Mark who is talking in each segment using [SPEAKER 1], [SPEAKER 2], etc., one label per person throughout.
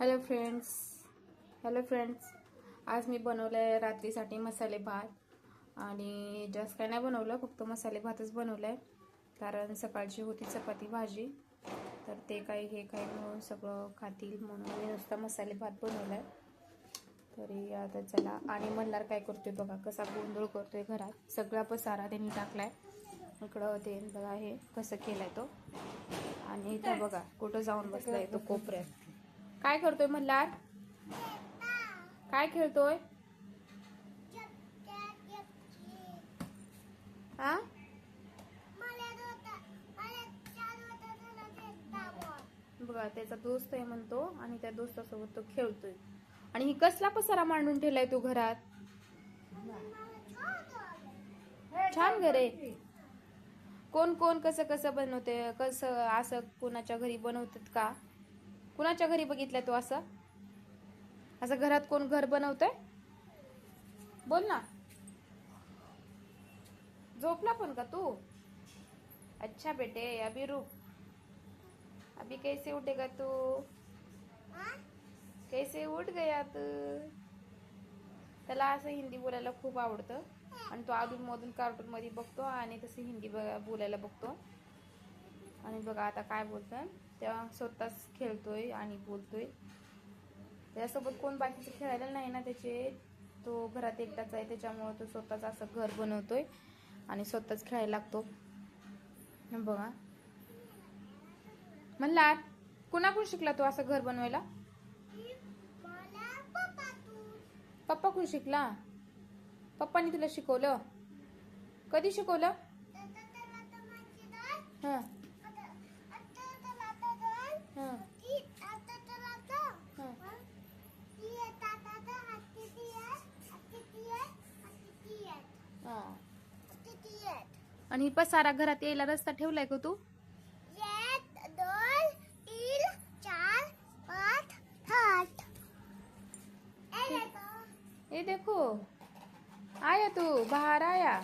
[SPEAKER 1] Hello friends hello friends आज मी बनवलं आहे रात्रीसाठी मसाले भात. आणि जास्त काय नाही बनवलं फक्त मसाले भातच बनवलं आहे कारण सकाळची होती चपाती भाजी. तर ते काही हे काही म्हणून सगळं खातील म्हणून मी नुसता मसाले भात बनवला आहे तरी आता चला. आणि मल्हार काय करतोय बघा कसा गोंधळ करतोय घरात. सगळा पसारा त्यांनी टाकला आहे इकडं ते बघा हे कसं आहे तो. आणि इथं बघा कुठं जाऊन बसलाय तो कोपऱ्यात. काय करतोय मल्हार काय खेळतोय? हा बघा त्याचा दोस्त आहे म्हणतो आणि त्या दोस्तासोबत तो खेळतोय. आणि ही कसला पसारा मांडून ठेवलाय तू घरात? छान घर आहे. कोण कोण कसं कसं बनवते कसं असं कोणाच्या घरी बनवतात का? कुणाच्या घरी बघितलं तू असं? असं घरात कोण घर बनवतंय? बोल ना. झोपला पण का तू? अच्छा बेटे अभी रुक. अभी कैसे उठेगा तू? कैसे उठ गया तू त्याला असं हिंदी बोलायला खूप आवडतं. आणि तो अधून मधून कार्टून मध्ये बघतो आणि तसं हिंदी बोलायला बघतो. आणि बघा आता काय बोलतोय. तेव्हा स्वतःच खेळतोय आणि बोलतोय. त्याच्यासोबत कोण बाकीचं खेळायला नाही ना त्याचे. तो घरात एकटाच आहे त्याच्यामुळे तो स्वतःच असं घर बनवतोय आणि स्वतःच खेळायला लागतो. बघा. म्हणला कुणाकडून शिकला तो असं घर बनवायला? पप्पा कोण शिकला? पप्पानी तुला शिकवलं? कधी शिकवलं? हा. आणि पसारा घरात यायला रस्ता ठेवलाय का तू. ए देखो. आया तू बाहेर आया.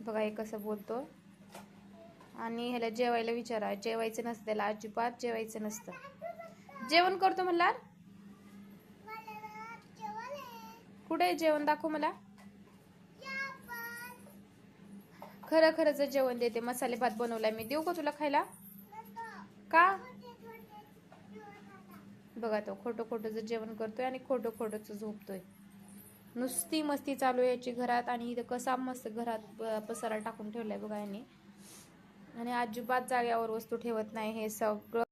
[SPEAKER 1] बघा हे कसं बोलतो. आणि ह्याला जेवायला विचारा. जेवायचं नसतं त्याला अजिबात जेवायचं नसतं. जेवण करतो म्हणला कुठे जेवण? दाखव मला. खरं खरंच जेवण देते. मसाले भात बनवलाय मी. देऊ का तुला खायला? का? बघा तो खोटं खोटंच जेवण करतोय आणि खोटं खोटंच झोपतोय. नुसती मस्ती चालू आहे याची घरात आणि इथं कसा मस्त घरात पसारा टाकून ठेवलाय बघा यांनी. आणि अजिबात जाग्यावर वस्तू ठेवत नाही हे सगळं.